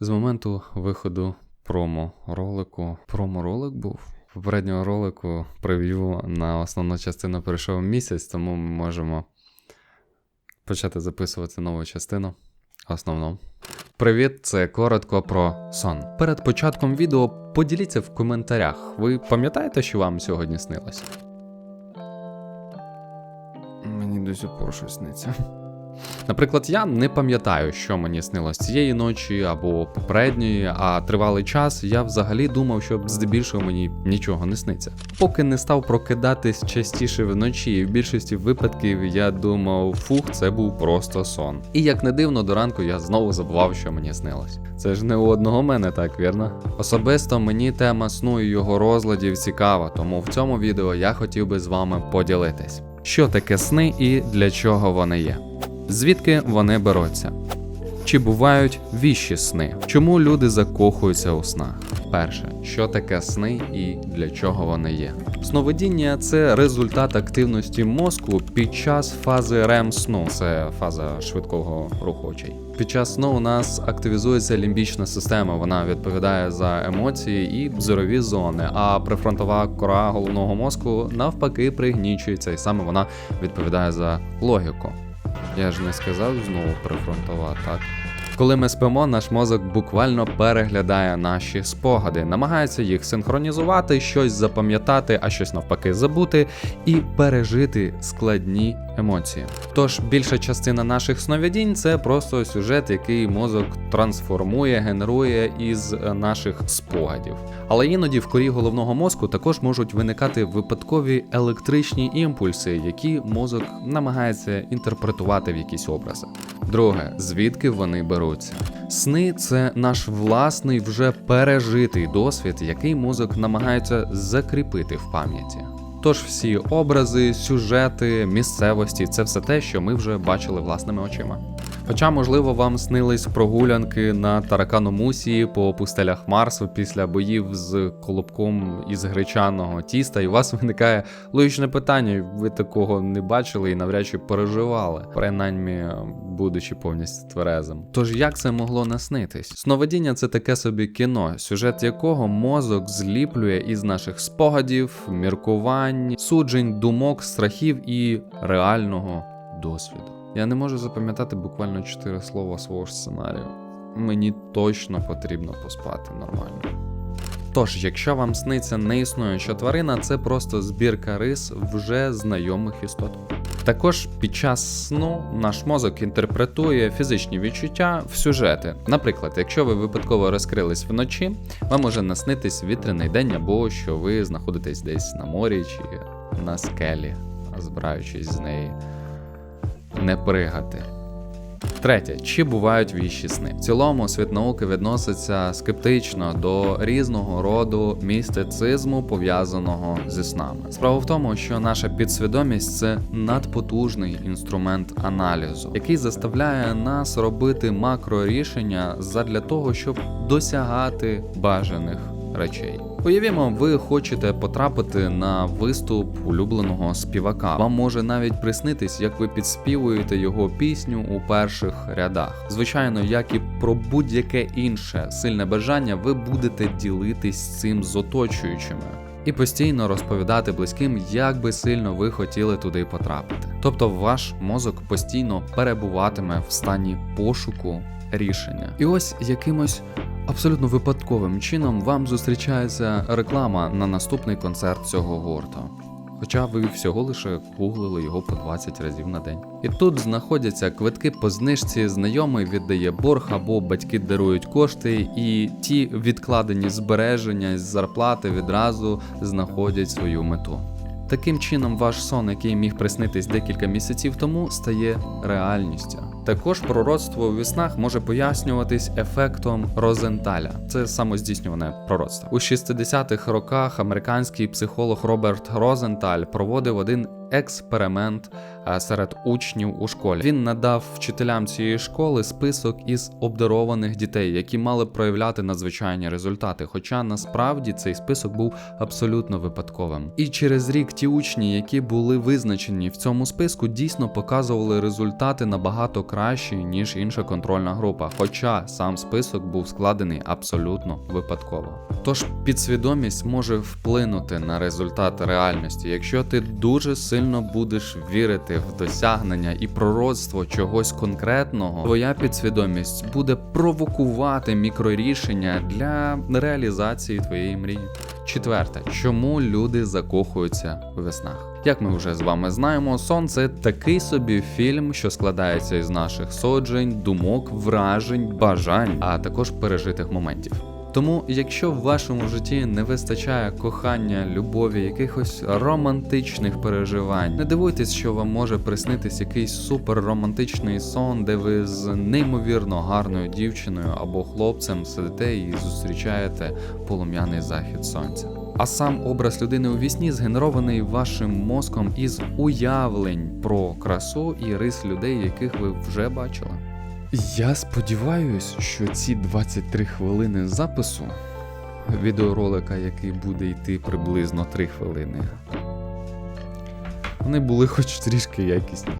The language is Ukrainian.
З моменту виходу промо-ролику. Промо-ролик був. Попереднього ролику прев'ю на основну частину пройшов місяць, тому ми можемо почати записувати нову частину. Основну. Привіт, це коротко про сон. Перед початком відео поділіться в коментарях. Ви пам'ятаєте, що вам сьогодні снилось? Мені до сих пор щось сниться. Наприклад, я не пам'ятаю, що мені снилось цієї ночі або попередньої, а тривалий час я взагалі думав, що здебільшого мені нічого не сниться. Поки не став прокидатись частіше вночі, і в більшості випадків я думав, фух, це був просто сон. І як не дивно, до ранку я знову забував, що мені снилось. Це ж не у одного мене, так вірно? Особисто мені тема сну і його розладів цікава, тому в цьому відео я хотів би з вами поділитись. Що таке сни і для чого вони є? Звідки вони беруться? Чи бувають віщі сни? Чому люди закохуються у снах? Перше, що таке сни і для чого вони є? Сновидіння це результат активності мозку під час фази REM сну, це фаза швидкого руху очей. Під час сну у нас активізується лімбічна система, вона відповідає за емоції і зорові зони. А префронтова кора головного мозку навпаки пригнічується, і саме вона відповідає за логіку. Я ж не сказав знову прифронтова, так? Коли ми спимо, наш мозок буквально переглядає наші спогади, намагається їх синхронізувати, щось запам'ятати, а щось навпаки забути і пережити складні емоції. Тож більша частина наших сновидінь це просто сюжет, який мозок трансформує, генерує із е, наших спогадів. Але іноді в корі головного мозку також можуть виникати випадкові електричні імпульси, які мозок намагається інтерпретувати в якісь образи. Друге, звідки вони беруться? Сни це наш власний вже пережитий досвід, який мозок намагається закріпити в пам'яті. Тож всі образи, сюжети, місцевості це все те, що ми вже бачили власними очима. Хоча, можливо, вам снились прогулянки на тараканомусії по пустелях Марсу після боїв з колобком із гречаного тіста, і у вас виникає логічне питання: ви такого не бачили і навряд чи переживали, принаймні будучи повністю тверезим. Тож як це могло наснитись? Сновидіння це таке собі кіно, сюжет якого мозок зліплює із наших спогадів, міркувань, суджень, думок, страхів і реального досвіду. Я не можу запам'ятати буквально чотири слова свого сценарію. Мені точно потрібно поспати нормально. Тож, якщо вам сниться неіснуюча тварина, це просто збірка рис вже знайомих істот. Також під час сну наш мозок інтерпретує фізичні відчуття в сюжети. Наприклад, якщо ви випадково розкрились вночі, вам може наснитись вітряний день або що ви знаходитесь десь на морі чи на скелі, збираючись з неї не пригати. Третє, чи бувають віщі сни? В цілому світ науки відноситься скептично до різного роду містицизму, пов'язаного зі снами. Справа в тому, що наша підсвідомість це надпотужний інструмент аналізу, який заставляє нас робити макрорішення задля того, щоб досягати бажаних речей. Уявімо, ви хочете потрапити на виступ улюбленого співака. Вам може навіть приснитись, як ви підспівуєте його пісню у перших рядах. Звичайно, як і про будь-яке інше сильне бажання, ви будете ділитись цим з оточуючими. І постійно розповідати близьким, як би сильно ви хотіли туди потрапити. Тобто ваш мозок постійно перебуватиме в стані пошуку рішення. І ось якимось абсолютно випадковим чином вам зустрічається реклама на наступний концерт цього гурту. Хоча ви всього лише гуглили його по 20 разів на день. І тут знаходяться квитки по знижці, знайомий віддає борг або батьки дарують кошти, і ті відкладені збереження з зарплати відразу знаходять свою мету. Таким чином, ваш сон, який міг приснитись декілька місяців тому, стає реальністю. Також пророцтво у віснах може пояснюватись ефектом Розенталя. Це самоздійснюване пророцтво. У 60-х роках американський психолог Роберт Розенталь проводив один експеримент серед учнів у школі. Він надав вчителям цієї школи список із обдарованих дітей, які мали проявляти надзвичайні результати. Хоча насправді цей список був абсолютно випадковим. І через рік ті учні, які були визначені в цьому списку, дійсно показували результати набагато кращі ніж інша контрольна група. Хоча сам список був складений абсолютно випадково. Тож підсвідомість може вплинути на результат реальності, якщо ти дуже сильно будеш вірити в досягнення і пророцтво чогось конкретного, твоя підсвідомість буде провокувати мікрорішення для реалізації твоєї мрії. Четверте, чому люди закохуються у веснах? Як ми вже з вами знаємо, сон це такий собі фільм, що складається із наших соджень, думок, вражень, бажань, а також пережитих моментів. Тому, якщо в вашому житті не вистачає кохання, любові, якихось романтичних переживань, не дивуйтесь, що вам може приснитись якийсь супер романтичний сон, де ви з неймовірно гарною дівчиною або хлопцем сидите і зустрічаєте полум'яний захід сонця. А сам образ людини у вісні згенерований вашим мозком із уявлень про красу і рис людей, яких ви вже бачили. Я сподіваюсь, що ці 23 хвилини запису відеоролика, який буде йти приблизно 3 хвилини, вони були хоч трішки якісні.